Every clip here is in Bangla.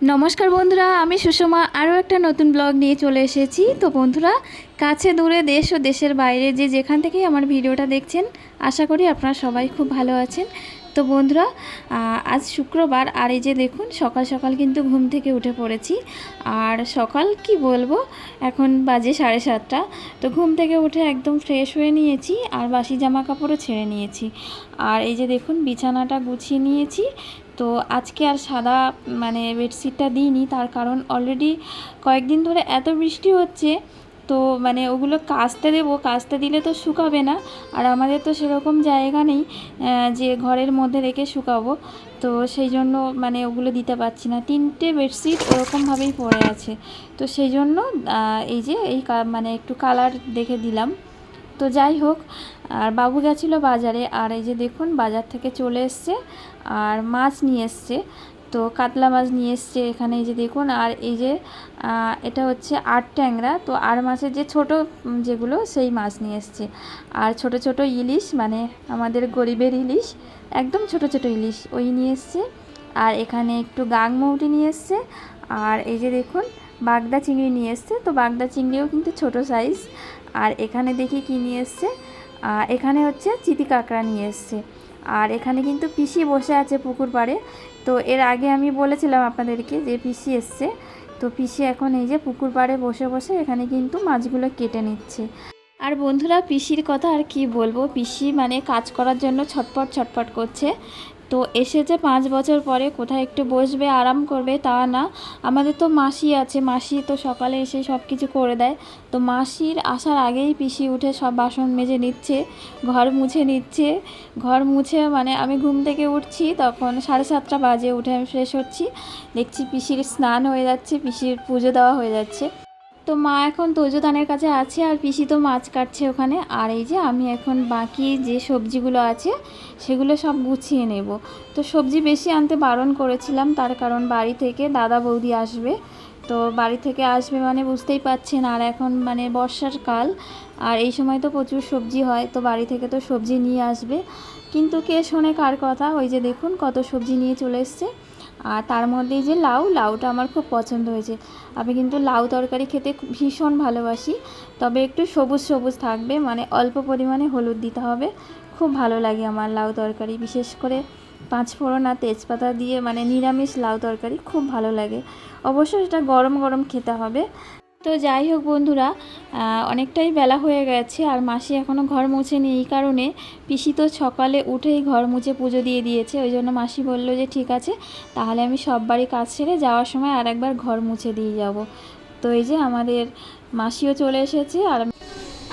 নমস্কার বন্ধুরা, আমি সুষমা। আরও একটা নতুন ব্লগ নিয়ে চলে এসেছি। তো বন্ধুরা, কাছে দূরে দেশ ও দেশের বাইরে যে যেখান থেকেই আমার ভিডিওটা দেখছেন, আশা করি আপনারা সবাই খুব ভালো আছেন। তো বন্ধুরা আজ শুক্রবার, আর এই যে দেখুন, সকাল সকাল কিন্তু ঘুম থেকে উঠে পড়েছি। আর সকাল কি বলব, এখন বাজে সাড়ে সাতটা। তো ঘুম থেকে উঠে একদম ফ্রেশ হয়ে নিয়েছি, আর বাসি জামা কাপড়ও ছেড়ে নিয়েছি। আর এই যে দেখুন, বিছানাটা গুছিয়ে নিয়েছি। তো আজকে আর সাদা মানে বেডশিটটা দিইনি, তার কারণ অলরেডি কয়েকদিন ধরে এত বৃষ্টি হচ্ছে, তো মানে ওগুলো কাচতে দেবো কাচতে দিলে তো শুকাবে না, আর আমাদের তো সেরকম জায়গা নেই যে ঘরের মধ্যে রেখে শুকাবো, তো সেই জন্য মানে ওগুলো দিতে পারছি না। তিনটে বেডশিট ওরকমভাবেই পড়ে আছে, তো সেই জন্য এই যে এই মানে একটু কালার দেখে দিলাম। তো যাই হোক, আর বাবু গেছিল বাজারে, আর এই যে দেখুন বাজার থেকে চলে এসছে, আর মাছ নিয়ে এসছে, তো কাতলা মাছ নিয়ে এসছে এখানে এই যে দেখুন, আর এই যে এটা হচ্ছে আট ট্যাংরা, তো আর মাছের যে ছোট যেগুলো সেই মাছ নিয়ে এসছে, আর ছোট ছোট ইলিশ মানে আমাদের গরিবের ইলিশ, একদম ছোট ছোট ইলিশ, ওই নিয়ে এসছে, আর এখানে একটু গাংমৌটি নিয়ে এসছে, আর এই যে দেখুন বাগদা চিংড়ি নিয়ে এসছে, তো বাগদা চিংড়িও কিন্তু ছোট সাইজ আর এখানে দেখি কী নিয়ে এসছে? এখানে হচ্ছে চিতি কাঁকড়া নিয়ে এসছে। আর এখানে কিন্তু পিসি বসে আছে পুকুর পাড়ে। তো এর আগে আমি বলেছিলাম আপনাদেরকে যে পিসি এসছে। তো পিসি এখন এই যে পুকুর পাড়ে বসে বসে এখানে কিন্তু মাছগুলো কেটে নিচ্ছে। আর বন্ধুরা, পিসির কথা আর কি বলব? পিসি মানে কাজ করার জন্য ছটপট ছটপট করছে। তো এসেছে পাঁচ বছর পরে কোথায় একটু বসবে, আরাম করবে তা না। আমাদের তো মাসি আছে, মাসি তো সকালে এসে সব কিছু করে দেয়। তো মাসির আসার আগেই পিসি উঠে সব বাসন মেজে নিচ্ছে, ঘর মুছে নিচ্ছে। ঘর মুছে মানে আমি ঘুম থেকে উঠছি, তখন সাড়ে সাতটা বাজে উঠে আমি ফ্রেশ হচ্ছি। দেখছি পিসির স্নান হয়ে যাচ্ছে, পিসির পুজো দেওয়া হয়ে যাচ্ছে। তো মা এখন তোজোদানের কাছে আছে আর পিসি তো মাছ কাটছে ওখানে। আর এই যে আমি এখন বাকি যে সবজিগুলো আছে, সেগুলো সব গুছিয়ে নেব। তো সবজি বেশি আনতে বারণ করেছিলাম, তার কারণ বাড়ি থেকে দাদা বৌদি আসবে। তো বাড়ি থেকে আসবে মানে বুঝতেই পাচ্ছেন, আর এখন মানে বর্ষার কাল, আর এই সময় তো প্রচুর সবজি হয়, তো বাড়ি থেকে তো সবজি নিয়ে আসবে। কিন্তু কে শোনে কার কথা? ওই যে দেখুন কত সবজি নিয়ে চলে এসছে। আর তার মধ্যে যে লাউ, লাউটা আমার খুব পছন্দ হয়েছে। আমি কিন্তু লাউ তরকারি খেতে ভীষণ ভালোবাসি, তবে একটু সবুজ সবুজ থাকবে মানে অল্প পরিমাণে হলুদ দিতে হবে। খুব ভালো লাগে আমার লাউ তরকারি, বিশেষ করে পাঁচ ফোড়ন আর তেজপাতা দিয়ে মানে নিরামিষ লাউ তরকারি খুব ভালো লাগে। অবশ্য এটা গরম গরম খেতে হবে। তো যাই হোক বন্ধুরা অনেকটাই বেলা হয়ে গেছে আর মাসি এখনও ঘর মুছেনি। এই কারণে পিসি তো সকালে উঠেই ঘর মুছে পুজো দিয়ে দিয়েছে। ওই জন্য মাসি বলল যে, ঠিক আছে, তাহলে আমি সব বাড়ি কাজ সেরে যাওয়ার সময় আর একবার ঘর মুছে দিয়ে যাব। তো এই যে আমাদের মাসিও চলে এসেছে আর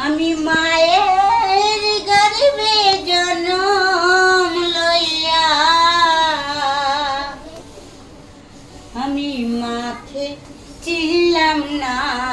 আমি মায়ের গর্ভে জনম। না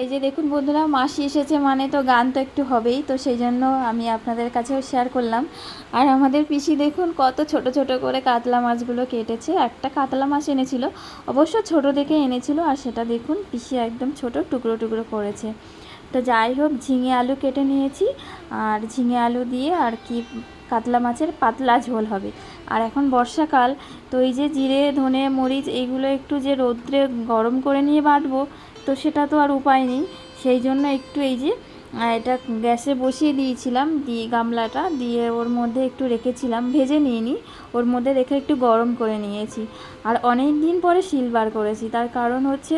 এই যে দেখুন বন্ধুরা, মাসি এসেছে মানে তো গান তো একটু হবেই, তো সেই জন্য আমি আপনাদের কাছেও শেয়ার করলাম। আর আমাদের পিসি দেখুন কত ছোট ছোট করে কাতলা মাছগুলো কেটেছে। একটা কাতলা মাছ এনেছিল, অবশ্য ছোট দেখে এনেছিল, আর সেটা দেখুন পিসি একদম ছোট টুকরো টুকরো করেছে। তো যাই হোক, ঝিঙে আলু কেটে নিয়েছি, আর ঝিঙে আলু দিয়ে আর কি কাতলা মাছের পাতলা ঝোল হবে। আর এখন বর্ষাকাল, তো এই যে জিরে, ধনে, মরিচ, এইগুলো একটু যে রৌদ্রে গরম করে নিয়ে বাটবো তো সেটা তো আর উপায় নেই। সেই জন্য একটু এই যে এটা গ্যাসে বসিয়ে দিয়েছিলাম, দিয়ে গামলাটা, দিয়ে ওর মধ্যে একটু রেখেছিলাম, ভেজে নিয়ে নিই ওর মধ্যে রেখে একটু গরম করে নিয়েছি। আর অনেক দিন পরে শিলবার করেছি, তার কারণ হচ্ছে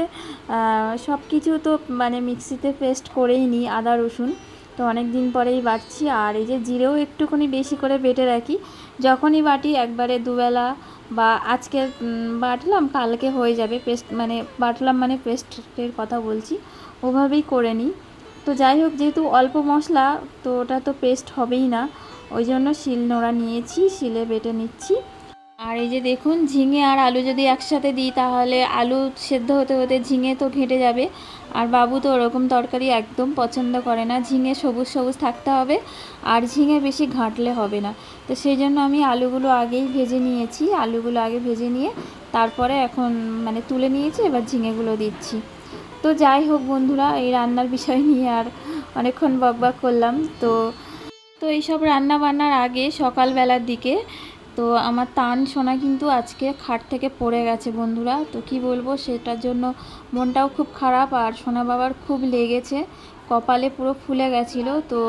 সব কিছু তো মানে মিক্সিতে পেস্ট করেই নিই আদা, রসুন। তো অনেক দিন পরেই বাটছি আর এই যে জিরেও একটুখানি বেশি করে বেটে রাখি। যখনই বাটি একবারে দুবেলা বা আজকে বাটলাম, কালকে হয়ে যাবে পেস্ট মানে বাটলাম মানে পেস্টের কথা বলছি, ওভাবেই করে নিই। তো যাই হোক, যেহেতু অল্প মশলা, তো ওটা তো পেস্ট হবেই না, ওই জন্য শিল নোড়া নিয়েছি, শিলে বেটে নিচ্ছি। আর এই যে দেখুন, ঝিঙে আর আলু যদি একসাথে দিই, তাহলে আলু সেদ্ধ হতে হতে ঝিঙে তো ঘেঁটে যাবে। আর বাবু তো ওরকম তরকারি একদম পছন্দ করে না। ঝিঙে সবুজ সবুজ থাকতে হবে, আর ঝিঙে বেশি ঘাঁটলে হবে না। তো সেই জন্য আমি আলুগুলো আগেই ভেজে নিয়েছি। আলুগুলো আগে ভেজে নিয়ে তারপরে এখন মানে তুলে নিয়েছি, এবার ঝিঙেগুলো দিচ্ছি। তো যাই হোক বন্ধুরা, এই রান্নার বিষয় নিয়ে আর অনেকক্ষণ বকবক করলাম। তো তো এইসব রান্না বান্নার আগে সকালবেলার দিকে তো আমার তান সোনা কিন্তু আজকে খাট থেকে পড়ে গেছে বন্ধুরা। তো কি বলব, সেটার জন্য মনটাও খুব খারাপ আর সোনা বাবার খুব লেগেছে, কপালে পুরো ফুলে গেছিল। তো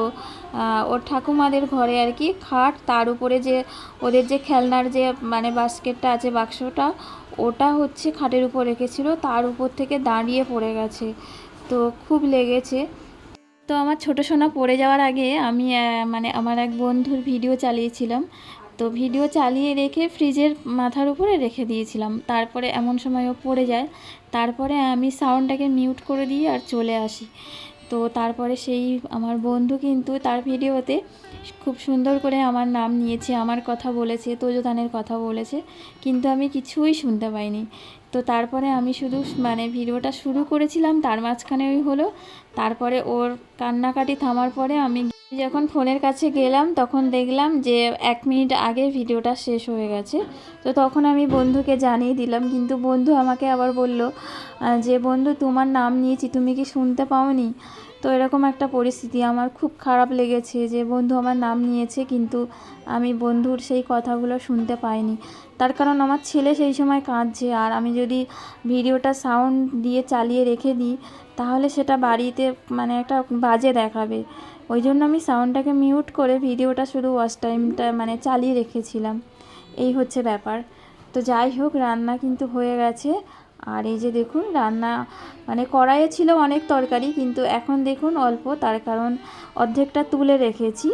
ওর ঠাকুমাদের ঘরে আর কি খাট, তার উপরে যে ওদের যে খেলনার যে মানে বাস্কেটটা আছে বাক্সটা, ওটা হচ্ছে খাটের উপর রেখেছিল, তার উপর থেকে দাঁড়িয়ে পড়ে গেছে। তো খুব লেগেছে। তো আমার ছোটো সোনা পড়ে যাওয়ার আগে আমি মানে আমার এক বন্ধুর ভিডিও চালিয়েছিলাম। তো ভিডিও চালিয়ে রেখে ফ্রিজের মাথার উপরে রেখে দিয়েছিলাম। তারপরে এমন সময় ও পড়ে যায়। তারপরে আমি সাউন্ডটাকে মিউট করে দিয়ে আর চলে আসি। তো তারপরে সেই আমার বন্ধু কিন্তু তার ভিডিওতে খুব সুন্দর করে আমার নাম নিয়েছে, আমার কথা বলেছে তোজোদানের কথা বলেছে, কিন্তু আমি কিছুই শুনতে পাইনি। তো তারপরে আমি শুধু মানে ভিডিওটা শুরু করেছিলাম, তার মাঝখানে ওই হলো। তারপরে ওর কান্নাকাটি থামার পরে আমি যখন ফোনের কাছে গেলাম, তখন দেখলাম যে এক মিনিট আগে ভিডিওটা শেষ হয়ে গেছে। তো তখন আমি বন্ধুকে জানিয়ে দিলাম, কিন্তু বন্ধু আমাকে আবার বলল যে বন্ধু তোমার নাম নিয়েছি, তুমি কি শুনতে পাওনি? তো এরকম একটা পরিস্থিতি। আমার খুব খারাপ লেগেছে যে বন্ধু আমার নাম নিয়েছে, কিন্তু আমি বন্ধুর সেই কথাগুলো শুনতে পাইনি। তার কারণ আমার ছেলে সেই সময় কাঁদছে, আর আমি যদি ভিডিওটা সাউন্ড দিয়ে চালিয়ে রেখে দিই, তাহলে সেটা বাড়িতে মানে একটা বাজে দেখাবে। ওই জন্য আমি সাউন্ডটাকে মিউট করে ভিডিওটা শুধু ওয়াচ টাইমটা মানে চালিয়ে রেখেছিলাম। এই হচ্ছে ব্যাপার। তো যাই হোক, রান্না কিন্তু হয়ে গেছে। আর এই যে দেখুন, রান্না মানে কড়াইয়ে ছিল অনেক তরকারি, কিন্তু এখন দেখুন অল্প, তার কারণ অর্ধেকটা তুলে রেখেছি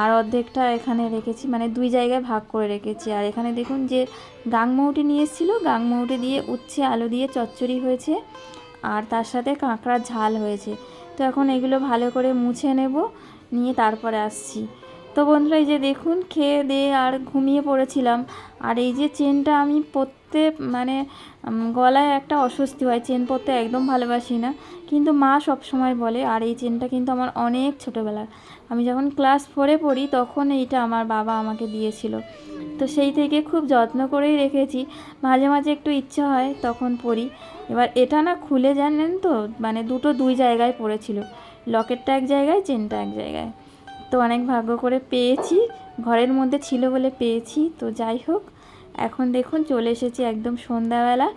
আর অর্ধেকটা এখানে রেখেছি মানে দুই জায়গায় ভাগ করে রেখেছি। আর এখানে দেখুন যে গাংমৌটি নিয়ে এসেছিল, গাংমৌটি দিয়ে উচ্ছে আলু দিয়ে চচ্চড়ি হয়েছে আর তার সাথে কাঁকড়ার ঝাল হয়েছে। তো এখন এগুলো ভালো করে মুছে নেব, নিয়ে তারপরে আসছি। তো বন্ধুরা, এই যে দেখুন, খেয়ে দিয়ে আর ঘুমিয়ে পড়েছিলাম। আর এই যে চেনটা আমি পরতে মানে গলায় একটা অস্বস্তি হয়, চেন পরতে একদম ভালোবাসি না। কিন্তু মা সব সময় বলে, আর এই চেনটা কিন্তু আমার অনেক ছোটোবেলার। আমি যখন ক্লাস ফোরে পড়ি, তখন এইটা আমার বাবা আমাকে দিয়েছিল। তো সেই থেকে খুব যত্ন করেই রেখেছি। মাঝে মাঝে একটু ইচ্ছা হয়, তখন পড়ি। এবার এটা না খুলে জানেন তো মানে দুটো দুই জায়গায় পড়েছিল। লকেটটা এক জায়গায়, চেনটা এক জায়গায়। তো অনেক ভাগ্য করে পেয়েছি। ঘরের মধ্যে ছিল বলে পেয়েছি। তো যাই হোক এখন দেখুন চলে এসেছি একদম সন্ধ্যাবেলা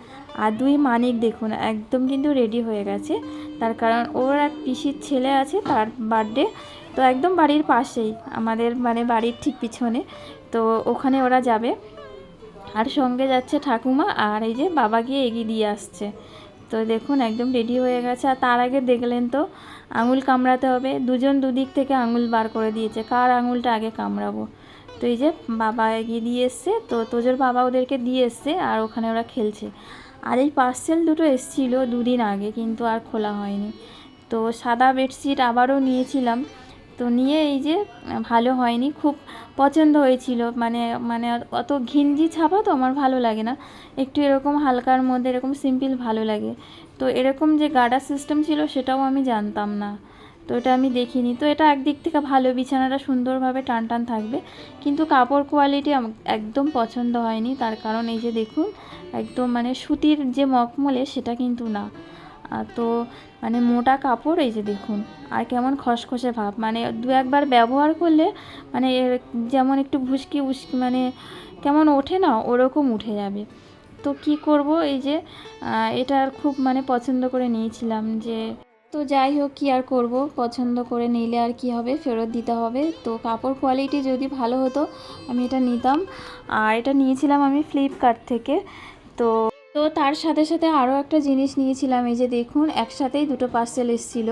আর দুই মানিক দেখুন একদম কিন্তু রেডি হয়ে গেছে। তার কারণ ওর এক পিসির ছেলে আছে, তার বার্থডে তো একদম বাড়ির পাশেই, আমাদের মানে বাড়ির ঠিক পিছনে। তো ওখানে ওরা যাবে। আর সঙ্গে যাচ্ছে ঠাকুমা আর এই যে বাবা গিয়ে এগিয়ে দিয়ে আসছে। তো দেখুন একদম রেডি হয়ে গেছে। আর তার আগে দেখলেন তো, আঙুল কামড়াতে হবে। দুজন দুদিক থেকে আঙুল বার করে দিয়েছে। কার আঙুলটা আগে কামড়াবো? তো এই যে বাবা এগিয়ে দিয়ে এসছে, তো তোজোর বাবা ওদেরকে দিয়ে এসছে আর ওখানে ওরা খেলছে। আর এই পার্সেল দুটো এসেছিল দুদিন আগে, কিন্তু আর খোলা হয়নি। তো সাদা বেডশিট আবারও নিয়েছিলাম। তো নিয়ে এই যে ভালো হয়নি, খুব পছন্দ হয়েছিল। মানে মানে অত ঘিঞ্জি ছাপা তো আমার ভালো লাগে না। একটু এরকম হালকার মধ্যে, এরকম সিম্পল ভালো লাগে। তো এরকম যে গার্ডার সিস্টেম ছিল সেটাও আমি জানতাম না। তো এটা আমি দেখিনি। তো এটা একদিক থেকে ভালো, বিছানাটা সুন্দরভাবে টান টান থাকবে। কিন্তু কাপড় কোয়ালিটি একদম পছন্দ হয়নি। তার কারণ এই যে দেখুন, একদম মানে সুতির যে মকমলে সেটা কিন্তু না। তো মানে মোটা কাপড়, এই যে দেখুন, আর কেমন খসখসে ভাব। মানে দু একবার ব্যবহার করলে মানে যেমন একটু ভুসকি উস্কি মানে কেমন ওঠে না, ওরকম উঠে যাবে। তো কি করব, এই যে এটা খুব মানে পছন্দ করে নিয়েছিলাম যে তো যাই হোক, কি আর করব? পছন্দ করে নিলে আর কি হবে? ফেরত দিতে হবে। তো কাপড় কোয়ালিটি যদি ভালো হতো, আমি এটা নিতাম। আর এটা নিয়েছিলাম আমি ফ্লিপকার্ট থেকে। তো তো তার সাথে সাথে আরও একটা জিনিস নিয়েছিলাম, এই যে দেখুন, একসাথেই দুটো পার্সেল এসেছিল।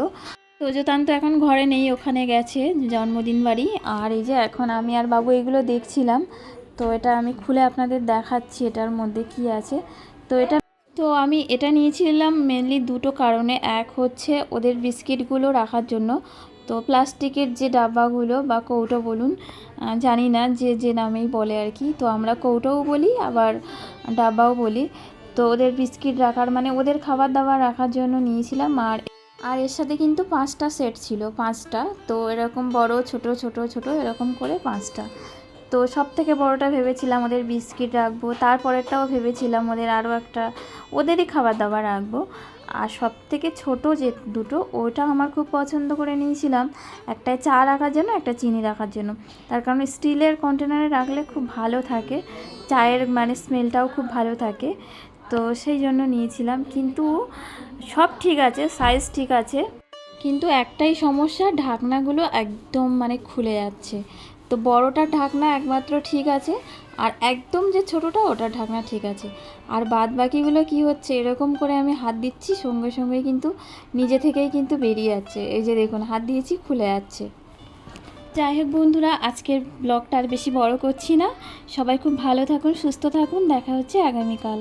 তোজতান তো এখন ঘরে নেই, ওখানে গেছে, জন্মদিন বাড়ি। আর এই যে এখন আমি আর বাবু এগুলো দেখছিলাম। তো এটা আমি খুলে আপনাদের দেখাচ্ছি, এটার মধ্যে কি আছে। তো এটা তো আমি এটা নিয়েছিলাম মেনলি দুটো কারণে। এক হচ্ছে ওদের বিস্কিটগুলো রাখার জন্য। তো প্লাস্টিকের যে ডাব্বাগুলো বা কৌটো বলুন জানি না যে যে নামেই বলে আর কি। তো আমরা কৌটোও বলি, আবার ডাব্বাও বলি। তো ওদের বিস্কিট রাখার মানে ওদের খাবার দাবার রাখার জন্য নিয়েছিলাম। আর আর এর সাথে কিন্তু পাঁচটা সেট ছিল, পাঁচটা। তো এরকম বড়, ছোট ছোট ছোট এরকম করে পাঁচটা। তো সব থেকে বড়োটা ভেবেছিলাম ওদের বিস্কিট রাখব, তারপরেরটাও ভেবেছিলাম ওদের আরও একটা, ওদেরই খাবার দাবার রাখব। আর সব থেকে ছোটো যে দুটো, ওটা আমার খুব পছন্দ করে নিয়েছিলাম, একটায় চা রাখার জন্য, একটা চিনি রাখার জন্য। তার কারণ স্টিলের কন্টেনারে রাখলে খুব ভালো থাকে, চায়ের মানে স্মেলটাও খুব ভালো থাকে। তো সেই জন্য নিয়েছিলাম, কিন্তু সব ঠিক আছে সাইজ ঠিক আছে, কিন্তু একটাই সমস্যা, ঢাকনাগুলো একদম মানে খুলে যাচ্ছে। তো বড়টার ঢাকনা একমাত্র ঠিক আছে, আর একদম যে ছোটোটা ওটার ঢাকনা ঠিক আছে। আর বাদ বাকিগুলো কি হচ্ছে, এরকম করে আমি হাত দিচ্ছি, সঙ্গে সঙ্গে কিন্তু নিজে থেকেই কিন্তু বেরিয়ে যাচ্ছে। এই যে দেখুন, হাত দিয়েছি, খুলে যাচ্ছে। যাই হোক বন্ধুরা, আজকের ব্লগটা আর বেশি বড় করছি না। সবাই খুব ভালো থাকুন, সুস্থ থাকুন, দেখা হচ্ছে আগামীকাল।